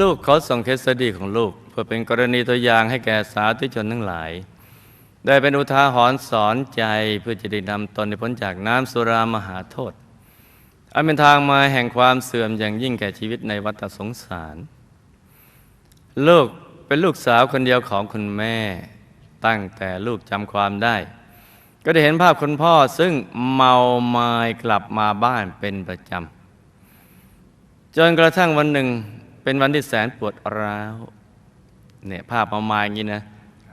ลูกขอส่งเคสดีของลูก เพื่อเป็นกรณีตัวอย่างให้แก่สาธุชนทั้งหลาย ได้เป็นอุทาหรณ์สอนใจเพื่อจะได้นำตนให้พ้นจากน้ำสุรามหาโทษ อันเป็นทางมาแห่งความเสื่อมอย่างยิ่งแก่ชีวิตในวัฏสงสาร ลูกเป็นลูกสาวคนเดียวของคุณแม่ ตั้งแต่ลูกจำความได้ ก็ได้เห็นภาพคุณพ่อซึ่งเมาไม้กลับมาบ้านเป็นประจำจนกระทั่งวันหนึ่ง เป็นวันที่แสนปวดร้าวเนี่ยภาพมาม้อย่างนี้นะ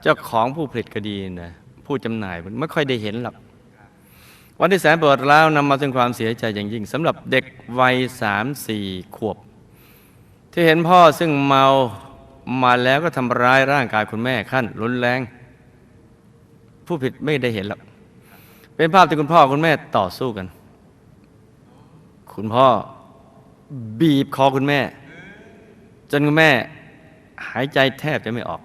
เจ้าของผู้ผลิตก็ดีนะผู้จำหน่ายมันไม่ค่อยได้เห็นหรอกวันที่แสนปวดร้าวนำมาซึ่งความเสียใจอย่างยิ่งสำหรับเด็กวัยสามสี่ขวบ ที่เห็นพ่อซึ่งเมามาแล้วก็ทำร้ายร่างกายคุณแม่ขั้นรุนแรง ผู้ผิดไม่ได้เห็นหรอกเป็นภาพที่คุณพ่อคุณแม่ต่อสู้กัน คุณพ่อบีบคอคุณแม่ จนคุณแม่หายใจแทบจะไม่ออก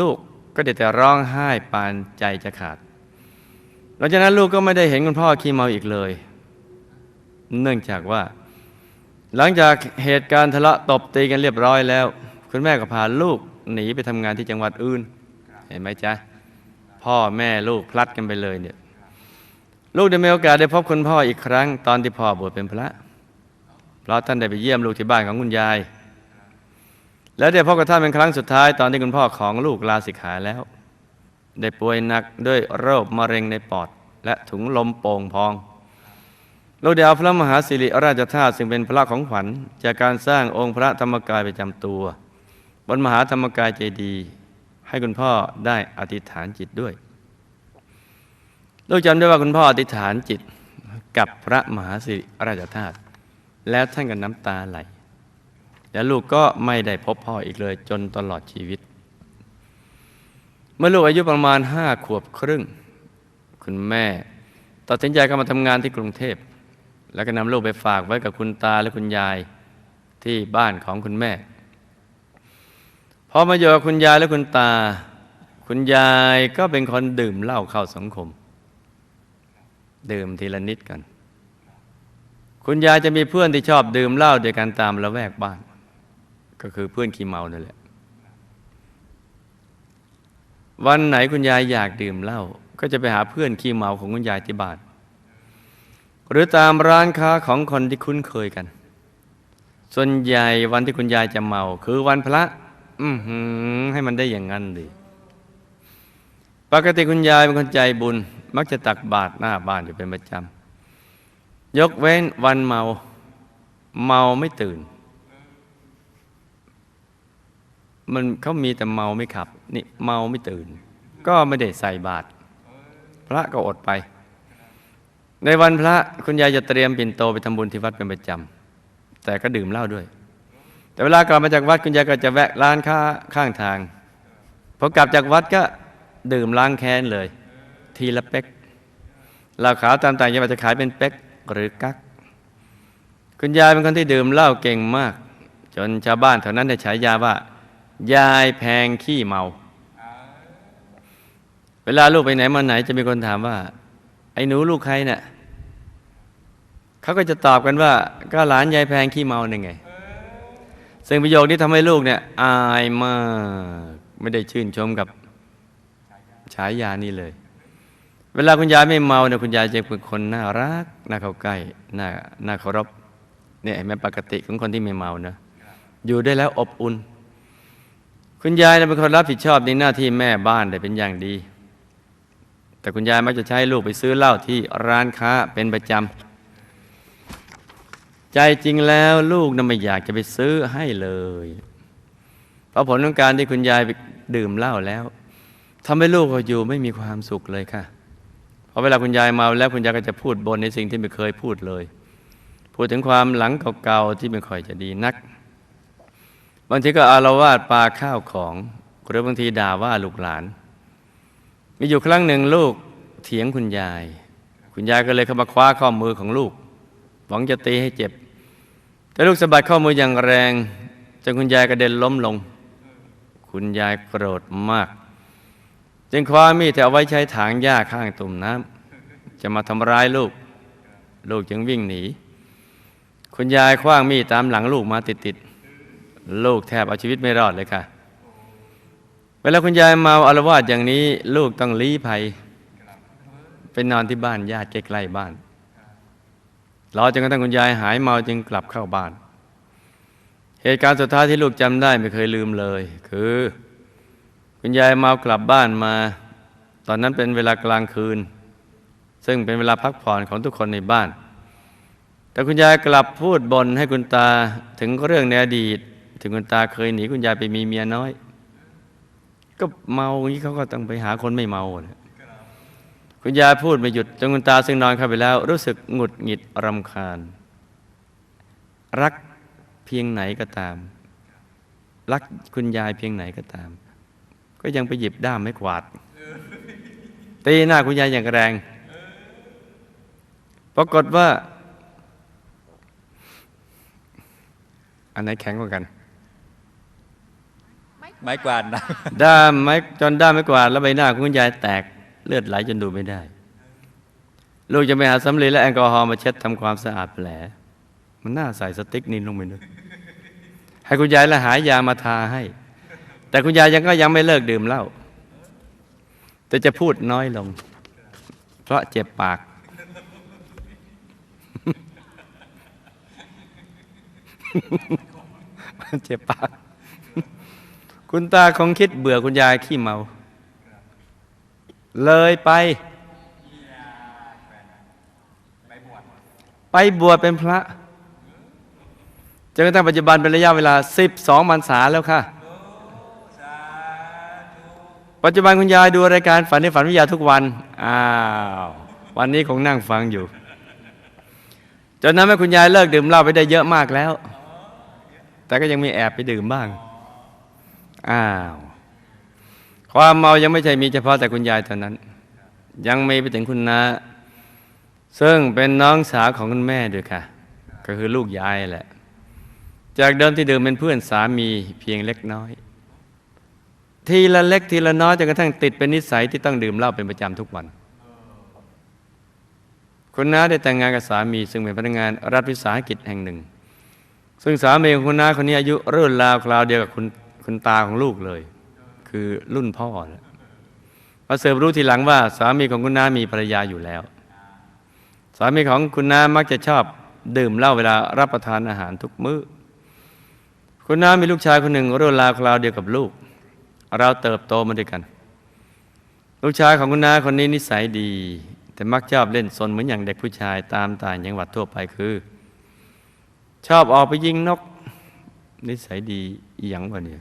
ลูกก็ได้แต่ร้องไห้ปานใจจะขาด หลังจากนั้นลูกก็ไม่ได้เห็นคุณพ่อขี้เมาอีกเลย เนื่องจากว่า หลังจากเหตุการณ์ทะเลาะตบตีกันเรียบร้อยแล้ว คุณแม่ก็พาลูกหนีไปทำงานที่จังหวัดอื่น เห็นไหมจ๊ะ พ่อแม่ลูกพลัดกันไปเลยเนี่ย ลูกได้มีโอกาสได้พบคุณพ่ออีกครั้ง ตอนที่พ่อบวชเป็นพระ เพราะท่านได้ไปเยี่ยมลูกที่บ้านของคุณยาย แล้วได้พบกับท่านเป็นครั้งสุดท้ายตอนที่คุณพ่อของลูกลาสิกขาแล้ว ได้ป่วยหนักด้วยโรคมะเร็งในปอด และถุงลมโป่งพองลูกได้เอาพระมหาสิริราชธาตุซึ่งเป็นพระของขวัญจากการสร้างองค์พระธรรมกายประจำตัว บนมหาธรรมกายเจดีย์ให้คุณพ่อได้อธิษฐานจิตด้วยลูกจำได้ว่าคุณพ่ออธิษฐานจิตกับพระมหาสิริราชธาตุแล้วท่านก็น้ำตาไหล แล้วลูกก็ไม่ได้พบพ่ออีกเลย จนตลอดชีวิต เมื่อลูกอายุประมาณห้าขวบครึ่ง คุณแม่ตัดสินใจเข้ามาทำงานที่กรุงเทพ แล้วก็นำลูกไปฝากไว้กับคุณตาและคุณยายที่บ้านของคุณแม่พอมาอยู่กับคุณยายและคุณตา คุณยายก็เป็นคนดื่มเหล้าเข้าสังคม ดื่มทีละนิดกัน คุณยายจะมีเพื่อนที่ชอบดื่มเหล้าด้วยกันตามละแวกบ้าน ก็คือเพื่อนขี้เมานั่นแหละ วันไหนคุณยายอยากดื่มเหล้าก็จะไปหาเพื่อนขี้เมาของคุณยายที่บ้านหรือตามร้านค้าของคนที่คุ้นเคยกัน ส่วนใหญ่วันที่คุณยายจะเมา คือวันพระ อือหือ ให้มันได้อย่างนั้นดิปกติคุณยายเป็นคนใจบุญ มักจะตักบาตรหน้าบ้านอยู่เป็นประจำยกเว้นวันเมา เมาไม่ตื่น มันเขามีแต่เมาไม่ขับ นี่เมาไม่ตื่น ก็ไม่ได้ใส่บาตรพระก็อดไป ในวันพระคุณยายจะเตรียมปิ่นโตไปทำบุญที่วัดเป็นประจำแต่ก็ดื่มเหล้าด้วย แต่เวลากลับมาจากวัดคุณยายก็จะแวะร้านค้าข้างทางพอกลับจากวัดก็ดื่มล้างแค้นเลย ทีละเป๊กเหล้าขาวตามต่างจังหวัดจะขายเป็นเป๊กหรือกักคุณยายเป็นคนที่ดื่มเหล้าเก่งมาก จนชาวบ้านแถวนั้นได้ฉายาว่า ยายแพงขี้เมา เวลาลูกไปไหนมาไหนจะมีคนถามว่า ไอ้หนูลูกใครเนี่ยเขาก็จะตอบกันว่า ก็หลานยายแพงขี้เมาหนี่งไง ซึ่งประโยคนี้ทำให้ลูกเนี่ย อายมาก ไม่ได้ชื่นชมกับฉายานี้เลย เวลาคุณยายไม่เมาเนี่ยคุณยายจะเป็นคนน่ารักน่าเข้าใกล้น่าน่าเคารพเนี่ยเห็นไหมปกติของคนที่ไม่เมานะอยู่ได้แล้วอบอุ่น คุณยายเป็นคนรับผิดชอบในหน้าที่แม่บ้านได้เป็นอย่างดี แต่คุณยายมักจะใช้ลูกไปซื้อเหล้าที่ร้านค้าเป็นประจำใจจริงแล้วลูกน่ะไม่อยากจะไปซื้อให้เลย เพราะผลของการที่คุณยายไปดื่มเหล้าแล้วทำให้ลูกเขาอยู่ไม่มีความสุขเลยค่ะเพราะเวลาคุณยายเมาแล้วคุณยายก็จะพูดบนในสิ่งที่ไม่เคยพูดเลย พูดถึงความหลังเก่าๆที่ไม่ค่อยจะดีนัก บางทีก็อารวาสปาข้าวของหรือบางทีด่าว่าลูกหลาน มีอยู่ครั้งหนึ่งลูกเถียงคุณยาย คุณยายก็เลยเข้ามาคว้าข้อมือของลูก หวังจะตีให้เจ็บ แต่ลูกสะบัดข้อมืออย่างแรงจนคุณยายกระเด็นล้มลง คุณยายโกรธมาก จึงคว้ามีดที่เอาไว้ใช้ถางหญ้าข้างตุ่มน้ำจะมาทำร้ายลูก ลูกจึงวิ่งหนี คุณยายคว้างมีดตามหลังลูกมาติดๆ ลูกแทบเอาชีวิตไม่รอดเลยค่ะ เวลาคุณยายเมาอารวาสอย่างนี้ ลูกต้องลี้ภัยไปนอนที่บ้านญาติใกล้ๆบ้านรอจนกระทั่งคุณยายหายเมาจึงกลับเข้าบ้าน เหตุการณ์สุดท้ายที่ลูกจำได้ไม่เคยลืมเลย คือ คุณยายเมากลับบ้านมา ตอนนั้นเป็นเวลากลางคืน ซึ่งเป็นเวลาพักผ่อนของทุกคนในบ้าน แต่คุณยายกลับพูดบ่นให้คุณตาถึงเรื่องในอดีต ถึงคุณตาเคยหนีคุณยายไปมีเมียน้อย ก็เมาอย่างนี้เขาก็ต้องไปหาคนไม่เมานะคุณยายพูดไม่หยุดจนคุณตาซึ่งนอนเข้าไปแล้ว รู้สึกหงุดหงิดรำคาญ รักเพียงไหนก็ตาม รักคุณยายเพียงไหนก็ตาม ก็ยังไปหยิบด้ามไม้กวาดตีหน้าคุณยายอย่างแรงปรากฏว่า อันไหนแข็งกว่ากัน ไม้กวาดนะด้ามไม้จนด้ามไม้กวาดแล้วใบหน้าของคุณยายแตกเลือดไหลจนดูไม่ได้ ลูกจะไปหาสำลีและแอลกอฮอล์มาเช็ดทำความสะอาดแผล มันน่าใส่สติ๊กนินลงไปด้วยให้คุณยายละหายามาทาให้ แต่คุณยายยังก็ยังไม่เลิกดื่มเหล้าแต่จะพูดน้อยลง เพราะเจ็บปากเจ็บปาก คุณตาคงคิดเบื่อคุณยายขี้เมา เลยไป ไปบวชเป็นพระจนกระทั่งปัจจุบันเป็นระยะเวลา 12พรรษาแล้วค่ะ ปัจจุบันคุณยายดูรายการฝันในฝันวิทยาทุกวัน อ้าว วันนี้คงนั่งฟังอยู่ จนนั้นแม่คุณยายเลิกดื่มเหล้าไปได้เยอะมากแล้ว แต่ก็ยังมีแอบไปดื่มบ้าง อ้าว ความเมายังไม่ใช่มีเฉพาะแต่คุณยายเท่านั้น ยังมีไปถึงคุณนาซึ่งเป็นน้องสาวของคุณแม่ด้วยค่ะ ก็คือลูกยายแหละ จากเดิมที่ดื่มเป็นเพื่อนสามีเพียงเล็กน้อย ทีละเล็กทีละน้อยจนกระทั่งติดเป็นนิสัยที่ต้องดื่มเหล้าเป็นประจำทุกวัน คุณน้าได้แต่งงานกับสามี ซึ่งเป็นพนักงานรัฐวิสาหกิจแห่งหนึ่ง ซึ่งสามีของคุณน้าคนนี้อายุรุ่นราวคราวเดียวกับคุณ คุณตาของลูกเลย คือรุ่นพ่อนะมาเสิร์ฟรู้ทีหลังว่า สามีของคุณน้ามีภรรยาอยู่แล้ว สามีของคุณน้ามักจะชอบดื่มเหล้าเวลารับประทานอาหารทุกมื้อ คุณน้ามีลูกชายคนหนึ่งรุ่นราวคราวเดียวกับลูก เราเติบโตมาด้วยกัน ลูกชายของคุณน้าคนนี้นิสัยดี แต่มักชอบเล่นซนเหมือนอย่างเด็กผู้ชายตามต่างจังหวัดทั่วไปคือ ชอบออกไปยิงนก นิสัยดีอีหยังวะเนี่ย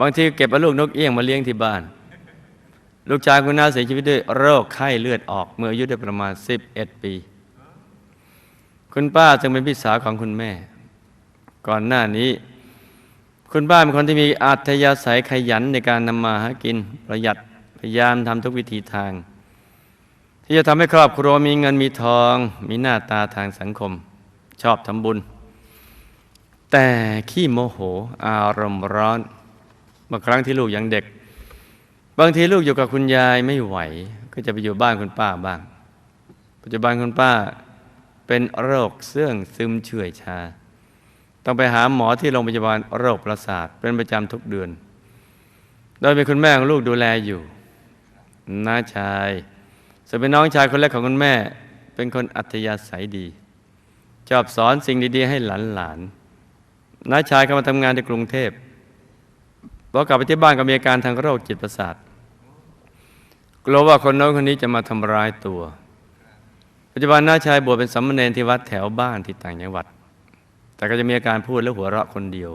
บางทีเก็บลูกนกเอี้ยงมาเลี้ยงที่บ้าน ลูกชายคุณน้าเสียชีวิตด้วยโรคไข้เลือดออก เมื่ออายุได้ประมาณ 11 ปี คุณป้าจึงเป็นพี่สาวของคุณแม่ ก่อนหน้านี้ คุณป้าเป็นคนที่มีอัธยาศัยขยันในการนำมาหากินประหยัดพยายามทำทุกวิธีทาง ที่จะทำให้ครอบครัวมีเงินมีทอง มีหน้าตาทางสังคม ชอบทำบุญ แต่ขี้โมโหอารมณ์ร้อน บางครั้งที่ลูกยังเด็ก บางทีลูกอยู่กับคุณยายไม่ไหว ก็จะไปอยู่บ้านคุณป้าบ้าง ปัจจุบันคุณป้าเป็นโรคเสื่องซึมเฉื่อยชา ต้องไปหาหมอที่โรงพยาบาลโรคประสาทเป็นประจำทุกเดือน โดยมีคุณแม่ของลูกดูแลอยู่น้าชายส่วนเป็นน้องชายคนแรกของคุณแม่ เป็นคนอัธยาศัยดี ชอบสอนสิ่งดีๆ ให้หลานๆน้าชายเข้ามาทำงานในกรุงเทพ พอกลับไปที่บ้านก็มีอาการทางโรคจิตประสาทกลัวว่าคนโน้นคนนี้จะมาทำร้ายตัว ปัจจุบันน้าชายบวชเป็นสามเณรที่วัดแถวบ้านที่ต่างจังหวัด แต่ก็จะมีอาการพูดและหัวเราะคนเดียว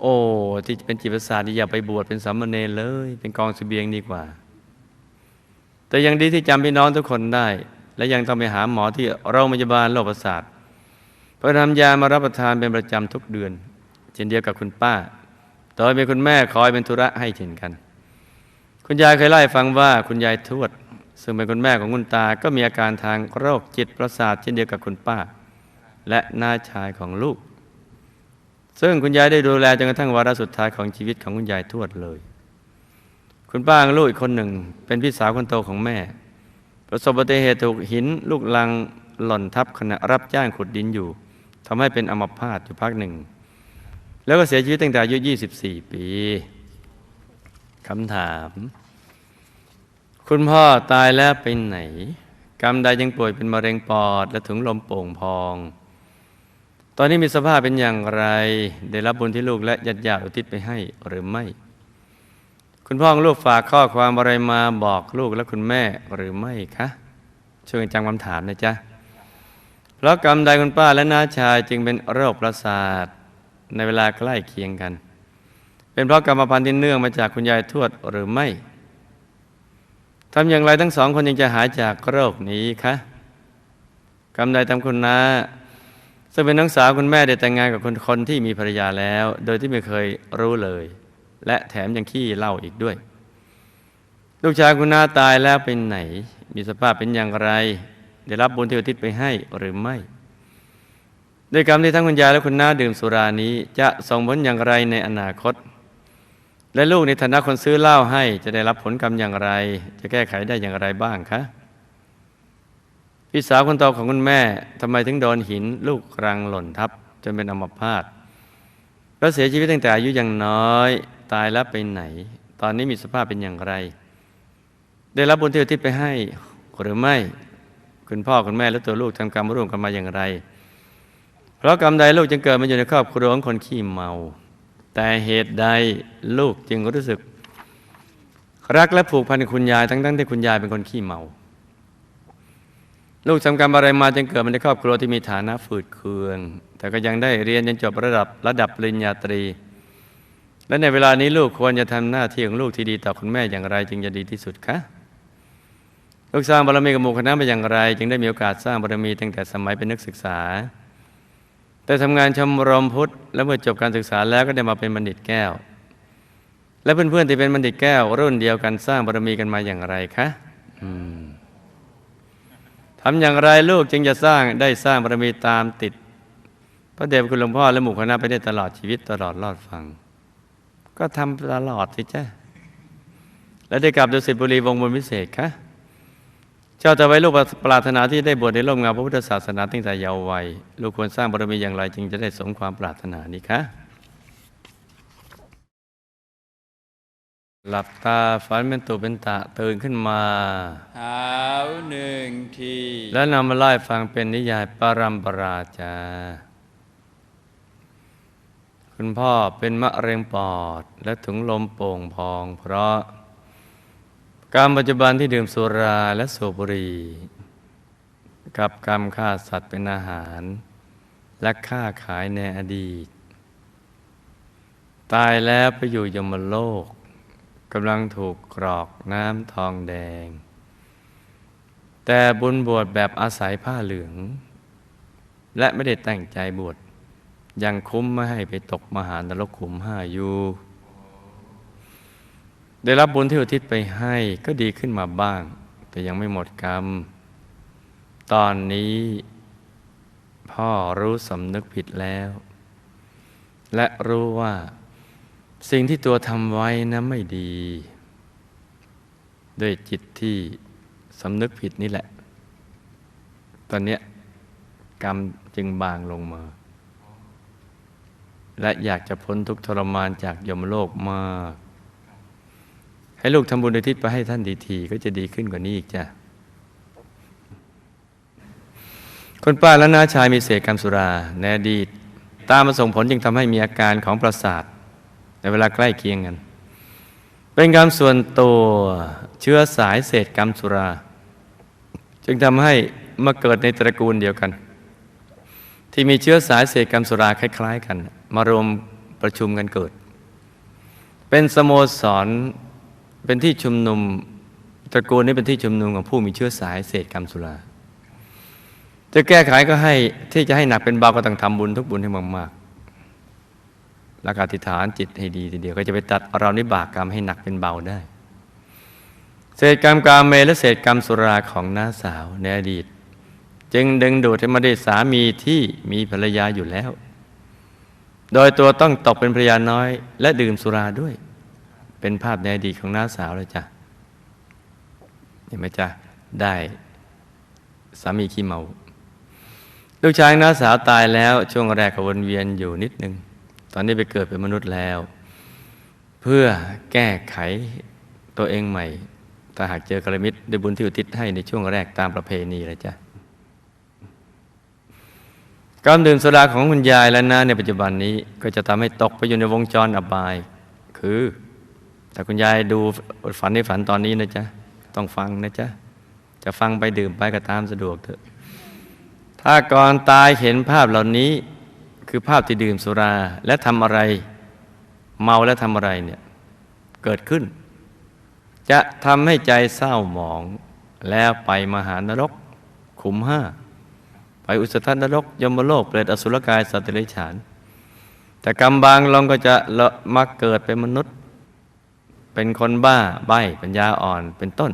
โอ้ที่เป็นจิตประสาทนี่อย่าไปบวชเป็นสามเณรเลย เป็นกองเสบียงดีกว่า แต่ยังดีที่จำพี่น้องทุกคนได้ และยังต้องไปหาหมอที่โรงพยาบาลโรคประสาทเพื่อนำยามารับประทานเป็นประจำทุกเดือน เช่นเดียวกับคุณป้า โดยมีคุณแม่คอยเป็นธุระให้เช่นกัน คุณยายเคยเล่าให้ฟังว่าคุณยายทวด ซึ่งเป็นคุณแม่ของคุณตาก็มีอาการทางโรคจิตประสาทเช่นเดียวกับคุณป้า และน้าชายของลูก ซึ่งคุณยายได้ดูแลจนกระทั่งวาระสุดท้ายของชีวิตของคุณยายทวดเลย คุณป้าลูกอีกคนหนึ่ง เป็นพี่สาวคนโตของแม่ ประสบอุบัติเหตุถูกหินลูกลังหล่นทับขณะรับจ้างขุดดินอยู่ทำให้เป็นอัมพาตอยู่พักหนึ่ง แล้วก็เสียชีวิตตั้งแต่อายุ 24 ปีคำถาม คุณพ่อตายแล้วไปไหน กรรมใดยังป่วยเป็นมะเร็งปอด และถุงลมโป่งพอง ตอนนี้มีสภาพเป็นอย่างไร ได้รับบุญที่ลูกและญาติญาติอุทิศไปให้หรือไม่ คุณพ่อของลูกฝากข้อความอะไรมาบอกลูกและคุณแม่หรือไม่คะช่วยกันจำคำถามนะจ๊ะเพราะกรรมใดคุณป้าและน้าชายจึงเป็นโรคประสาท ในเวลาใกล้เคียงกัน เป็นเพราะกรรมพันธุ์ที่เนื่องมาจากคุณยายทวดหรือไม่ทำอย่างไรทั้งสองคนยังจะหายจากโรคนี้คะกรรมใดทำคุณน้าซึ่งเป็นน้องสาวคุณแม่ได้แต่งงานกับคนคนที่มีภรรยาแล้ว โดยที่ไม่เคยรู้เลย และแถมยังขี้เล่าอีกด้วย ลูกชายคุณน้าตายแล้วเป็นไหน มีสภาพเป็นอย่างไร ได้รับบุญที่อุทิศไปให้หรือไม่ ด้วยกรรมที่ทั้งคุณยายและคุณน้าดื่มสุรานี้ จะส่งผลอย่างไรในอนาคต และลูกในฐานะคนซื้อเหล้าให้ จะได้รับผลกรรมอย่างไร จะแก้ไขได้อย่างไรบ้างคะพี่สาวคนโตของคุณแม่ทำไมถึงโดนหินลูกรังหล่นทับจนเป็นอัมพาตแล้วเสียชีวิตตั้งแต่อายุยังน้อย ตายแล้วไปไหน ตอนนี้มีสภาพเป็นอย่างไร ได้รับบุญที่อุทิศไปให้หรือไม่ คุณพ่อคุณแม่และตัวลูกทำกรรมร่วมกันมาอย่างไร ราะกรรมใดลูกจึงเกิดมาอยู่ในครอบครัวของคนขี้เมา แต่เหตุใดลูกจึงรู้สึก รักและผูกพันกับคุณยายทั้งๆที่คุณยายเป็นคนขี้เมา ลูกทำกรรมอะไรมาจึงเกิดมาในครอบครัวที่มีฐานะฝืดเคือง แต่ก็ยังได้เรียนจนจบระดับระดับปริญญาตรี และในเวลานี้ลูกควรจะทำหน้าที่ของลูกที่ดีต่อคุณแม่อย่างไร จึงจะดีที่สุดคะลูกสร้างบารมีกับหมู่คณะมาอย่างไร จึงได้มีโอกาสสร้างบารมีตั้งแต่สมัยเป็นนักศึกษา แต่ทำงานชมรมพุทธและเมื่อจบการศึกษาแล้วก็ได้มาเป็นบัณฑิตแก้ว และเพื่อนๆที่เป็นบัณฑิตแก้ว รุ่นเดียวกันสร้างบารมีกันมาอย่างไรคะทำอย่างไรลูกจึงจะสร้างได้สร้างบารมีตามติด พระเดชคุณหลวงพ่อและหมู่คณะไปได้ตลอดชีวิตตลอดรอดฟัง ก็ทำตลอดสิจ้ะและได้กลับดุสิตบุรีวงบุญวิเศษคะ เจ้าจะไว้ลูกปรารถนาที่ได้บวชในร่มเงาพระพุทธศาสนาตั้งแต่เยาว์วัยลูกควรสร้างบารมีอย่างไรจึงจะได้สมความปรารถนานี้คะหลับตาฝันเป็นตุเป็นตะตื่นขึ้นมาเท้าหนึ่งที แล้วนำมาไล่ฟังเป็นนิยายปรัมปราจา คุณพ่อเป็นมะเร็งปอดและถุงลมโป่งพองเพราะ การปัจจุบันที่ดื่มสุราและสูบบุหรี่กับกรรมฆ่าสัตว์เป็นอาหาร และฆ่าขายในอดีต ตายแล้วไปอยู่ยมโลกกำลังถูกกรอกน้ำทองแดง แต่บุญบวชแบบอาศัยผ้าเหลือง และไม่ได้แตั้งใจบวชยังคุ้มไม่ให้ไปตกมหานรกขุมห้าอยู่ ได้รับบุญที่อุทิศไปให้ก็ดีขึ้นมาบ้าง แต่ยังไม่หมดกรรม ตอนนี้พ่อรู้สำนึกผิดแล้ว และรู้ว่าสิ่งที่ตัวทำไว้นะไม่ดี ด้วยจิตที่สำนึกผิดนี่แหละ ตอนนี้กรรมจึงบางลงมา และอยากจะพ้นทุกทรมานจากยมโลกมาก ให้ลูกทำบุญอุทิศไปให้ท่านดีทีก็จะดีขึ้นกว่านี้อีกจ้ะคนป้าและน้าชายมีเศษกรรมสุราในอดีต ตามมาส่งผลจึงทำให้มีอาการของประสาท ในเวลาใกล้เคียงกัน เป็นกรรมส่วนตัวเชื้อสายเศษกรรมสุรา จึงทำให้มาเกิดในตระกูลเดียวกัน ที่มีเชื้อสายเศษกรรมสุราคล้าย ๆ กัน มารวมประชุมกันเกิด เป็นสโมสร เป็นที่ชุมนุมตระกูลนี้เป็นที่ชุมนุมของผู้มีเชื้อสายเศษกรรมสุรา จะแก้ไขก็ให้ที่จะให้หนักเป็นเบาก็ต้องทำบุญทุกบุญให้มากๆแล้วก็อธิษฐานจิตให้ดีทีเดียวก็จะไปตัดเรานิบากกรรมให้หนักเป็นเบาได้ เศษกรรมกามเมและเศษกรรมสุราของน้าสาวในอดีต จึงดึงดูดให้มาได้สามีที่มีภรรยาอยู่แล้ว โดยตัวต้องตกเป็นภรรยาน้อย และดื่มสุราด้วย เป็นภาพในอดีตของน้าสาวเลยจ้ะเห็นไหมจ๊ะได้สามีขี้เมา ลูกชายน้าสาวตายแล้วช่วงแรกก็วนเวียนอยู่นิดนึง ตอนนี้ไปเกิดเป็นมนุษย์แล้ว เพื่อแก้ไขตัวเองใหม่ ถ้าหากเจอกระมิตรด้วยบุญที่อุทิศให้ในช่วงแรกตามประเพณีเลยจ้ะการดื่มสุราของคุณยายและน้าในปัจจุบันนี้ก็จะทำให้ตกไปอยู่ในวงจรอบาย คือ แต่คุณยายดูฝันในฝันตอนนี้นะจ๊ะ ต้องฟังนะจ๊ะ จะฟังไปดื่มไปก็ตามสะดวกเถอะ ถ้าก่อนตายเห็นภาพเหล่านี้ คือภาพที่ดื่มสุราและทำอะไร เมาและทำอะไรเนี่ย เกิดขึ้น จะทำให้ใจเศร้าหมองแล้วไปมหานรก ขุมห้า ไปอุสธนรก ยมโลกเปรตอสุรกายสัตว์เดรัจฉาน แต่กรรมบางลงก็จะละมาเกิดเป็นมนุษย์ เป็นคนบ้าใบ้ปัญญาอ่อนเป็นต้น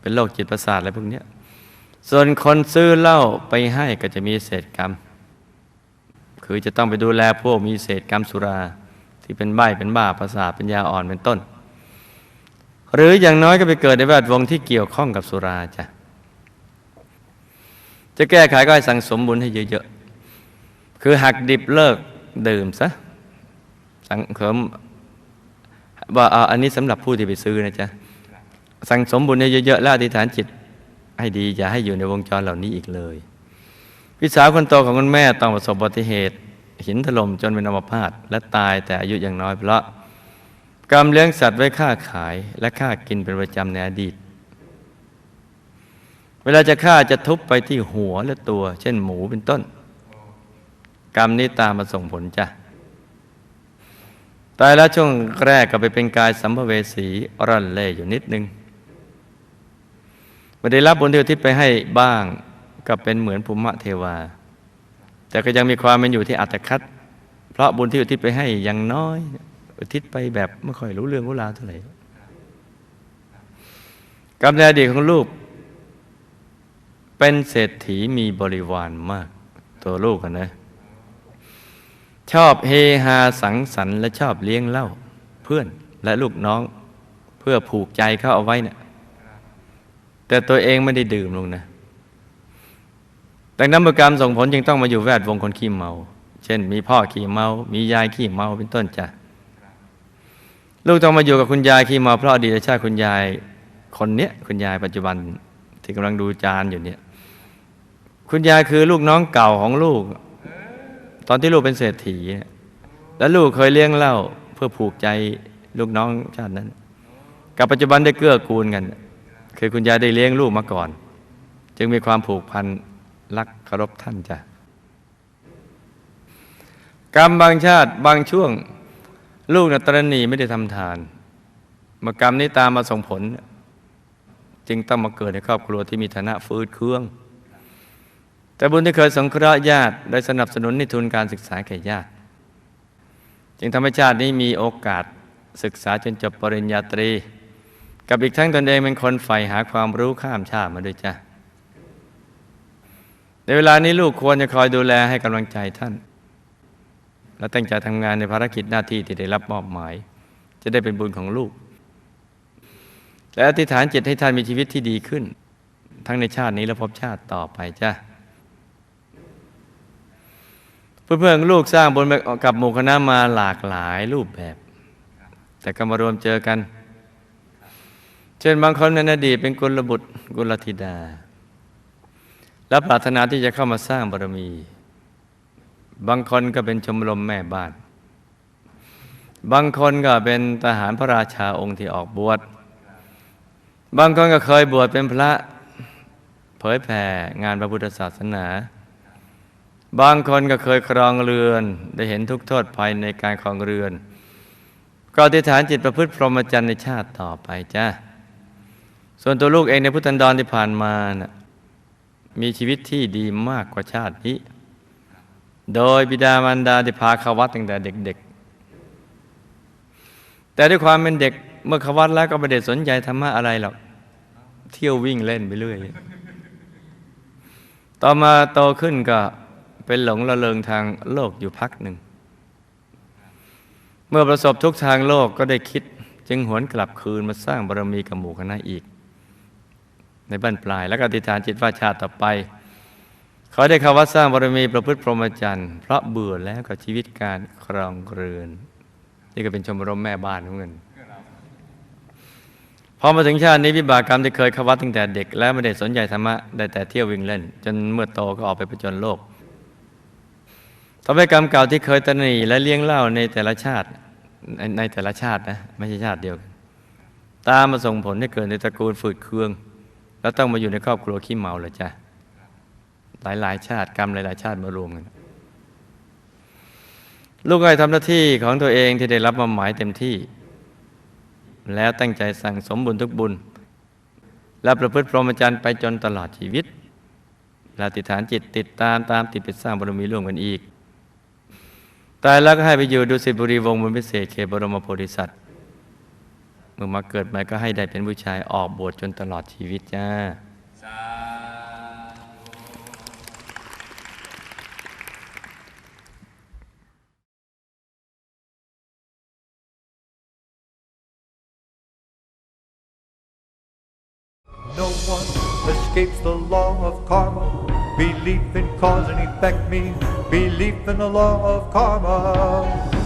เป็นโรคจิตประสาทอะไรพวกนี้ส่วนคนซื้อเหล้าไปให้ก็จะมีเศษกรรม คือจะต้องไปดูแลพวกมีเศษกรรมสุราที่เป็นใบ้เป็นบ้าประสาทปัญญาอ่อนเป็นต้น หรืออย่างน้อยก็ไปเกิดในแวดวงที่เกี่ยวข้องกับสุราจ้ะจะแก้ไขก็ให้สั่งสมบุญให้เยอะๆคือหักดิบเลิกดื่มซะสังเสริม ว่าเอาอันนี้สำหรับผู้ที่ไปซื้อนะจ๊ะสั่งสมบุญให้เยอะๆแล้วอธิษฐานจิตให้ดี อย่าให้อยู่ในวงจรเหล่านี้อีกเลยพี่สาวคนโตของคุณแม่ต้องประสบอุบัติเหตุ หินถล่มจนเป็นอัมพาตและตายแต่อายุยังน้อยเพราะกรรมเลี้ยงสัตว์ไว้ฆ่าขายและฆ่ากินเป็นประจำในอดีต เวลาจะฆ่าจะทุบไปที่หัวและตัว เช่นหมูเป็นต้น กรรมนี้ตามมาส่งผลจ้ะ ตายแล้วช่วงแรกก็ไปเป็นกายสัมภเวสีร่อนเล่อยู่นิดนึงไม่ได้รับบุญที่อุทิศไปให้บ้างก็เป็นเหมือนภูมิเทวา แต่ก็ยังมีความเป็นอยู่ที่อัตคัดเพราะบุญที่อุทิศไปให้ยังน้อย อุทิศไปแบบไม่ค่อยรู้เรื่องรู้ราวเท่าไหร่กรรมในอดีของลูก เป็นเศรษฐีมีบริวารมาก ตัวลูกอะนะ ชอบเฮฮาสังสรรค์และชอบเลี้ยงเหล้าเพื่อนและลูกน้องเพื่อผูกใจเขาเอาไว้เนะี่ยแต่ตัวเองไม่ได้ดื่มลงนะดังนั้นบุกรรมส่งผลจึงต้องมาอยู่แวดวงคนขี้เมา เช่น มีพ่อขี้เมา มียายขี้เมาเป็นต้นจ้ะลูกต้องมาอยู่กับคุณยายขี้เมาเพราะอดีตชาติคุณยายคนเนี้ยคุณยายปัจจุบันที่กำลังดูจานอยู่เนี่ย คุณยายคือลูกน้องเก่าของลูก ตอนที่ลูกเป็นเศรษฐี แล้วลูกเคยเลี้ยงเล้าเพื่อผูกใจลูกน้องชาตินั้น กับปัจจุบันได้เกื้อกูลกัน คือคุณยายได้เลี้ยงลูกมาก่อน จึงมีความผูกพันรักเคารพท่านจ้ะกรรมบางชาติบางช่วง ลูกนตรณีไม่ได้ทำทานมื่อกรรมนี้ตามมาส่งผล จึงต้องมาเกิดในครอบครัวที่มีฐานะฟืดเครื่อง แต่บุญที่เคยสงเคราะห์ญาติได้สนับสนุนในทุนการศึกษาแก่ญาติ จึงทำให้ชาตินี้มีโอกาสศึกษาจนจบปริญญาตรี กับอีกทั้งตนเองเป็นคนใฝ่หาความรู้ข้ามชาติมาด้วยจ้ะในเวลานี้ลูกควรจะคอยดูแลให้กำลังใจท่าน และตั้งใจทำงานในภารกิจหน้าที่ที่ได้รับมอบหมาย จะได้เป็นบุญของลูก และอธิษฐานจิตให้ท่านมีชีวิตที่ดีขึ้น ทั้งในชาตินี้และภพชาติต่อไปจ้ะ เพื่อนๆลูกสร้างบนกับหมู่คณะมาหลากหลายรูปแบบ แต่ก็มารวมเจอกัน เช่นบางคนในอดีตเป็นกุลบุตรกุลธิดา และปรารถนาที่จะเข้ามาสร้างบารมี บางคนก็เป็นชมรมแม่บ้าน บางคนก็เป็นทหารพระราชาองค์ที่ออกบวชบางคนก็เคยบวชเป็นพระเผยแผ่งานพระพุทธศาสนา บางคนก็เคยครองเรือน ได้เห็นทุกโทษภัยในการครองเรือน ก็อธิษฐานจิตประพฤติพรหมจรรย์ในชาติต่อไปจ้าส่วนตัวลูกเองในพุทธันดรที่ผ่านมานะ่ะมีชีวิตที่ดีมากกว่าชาตินี้ โดยบิดามารดาได้พาเขาวัดตั้งแต่เด็กๆ แต่ด้วยความเป็นเด็กเมื่อเขาวัดแล้วก็ไม่ได้สนใจธรรมะอะไรหรอก เที่ยววิ่งเล่นไปเรื่อย ต่อมาโตขึ้นก็ เป็นหลงระเริงทางโลกอยู่พักหนึ่ง เมื่อประสบทุกทางโลกก็ได้คิด จึงหวนกลับคืนมาสร้างบารมีกับหมู่คณะอีก ในบ้านปลายแล้วก็อธิษฐานจิตว่าชาติต่อไปเขาได้เข้าวัดสร้างบารมีประพฤติพรหมจรรย์เพราะเบื่อแล้วกับชีวิตการครองเรือน นี่ก็เป็นชมรมแม่บ้านเหมือนกันพอมาถึงชาตินี้วิบากกรรมที่เคยเข้าวัดตั้งแต่เด็ก และไม่ได้สนใจธรรมะได้แต่เที่ยววิ่งเล่น จนเมื่อโตก็ออกไปประจนโลก ทำให้กรรมเก่าที่เคยตนีและเลี้ยงเล่าในแต่ละชาติในในแต่ละชาตินะไม่ใช่ชาติเดียวกันตามมาส่งผลให้เกิดในตระกูลฝืดเคือง แล้วต้องมาอยู่ในครอบครัวขี้เมาเลยจ้ะหลายหลายชาติกรรมหลายๆชาติมารวมกันลูกไอ้ทำหน้าที่ของตัวเองที่ได้รับมาหมายเต็มที่ แล้วตั้งใจสั่งสมบุญทุกบุญ และประพฤติพรหมจรรย์ไปจนตลอดชีวิตและติฐานจิตติดตามตามติดไปสร้างบารมีร่วมกันอีก ตายแล้วก็ให้ไปอยู่ดุสิตบุรีวงศ์บนพิเศษเขตบรมโพธิสัตว์เมื่อมาเกิดใหม่ก็ให้ได้เป็นผู้ชายออกบวชจนตลอดชีวิตจ้า No one escapes the law of karma. Belief in cause and effect means belief in the law of karma.